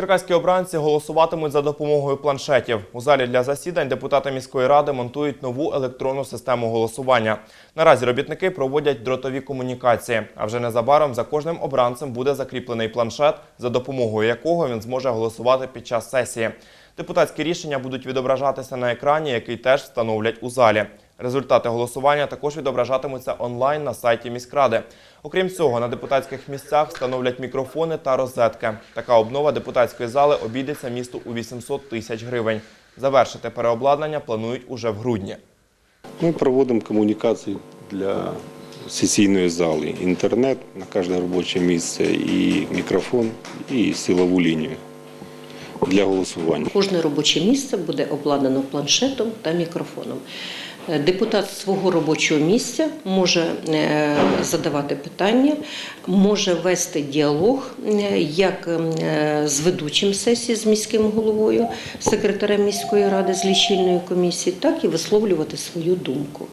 Черкаські обранці голосуватимуть за допомогою планшетів. У залі для засідань депутати міської ради монтують нову електронну систему голосування. Наразі робітники проводять дротові комунікації. А вже незабаром за кожним обранцем буде закріплений планшет, за допомогою якого він зможе голосувати під час сесії. Депутатські рішення будуть відображатися на екрані, який теж встановлять у залі. Результати голосування також відображатимуться онлайн на сайті міськради. Окрім цього, на депутатських місцях встановлять мікрофони та розетки. Така обнова депутатської зали обійдеться місту у 800 тисяч гривень. Завершити переобладнання планують уже в грудні. Ми проводимо комунікації для сесійної зали. Інтернет на кожне робоче місце, і мікрофон, і силову лінію для голосування. Кожне робоче місце буде обладнано планшетом та мікрофоном. Депутат свого робочого місця може е, задавати питання, може вести діалог е, як е, з ведучим сесії з міським головою, секретарем міської ради з лічильної комісії, так і висловлювати свою думку.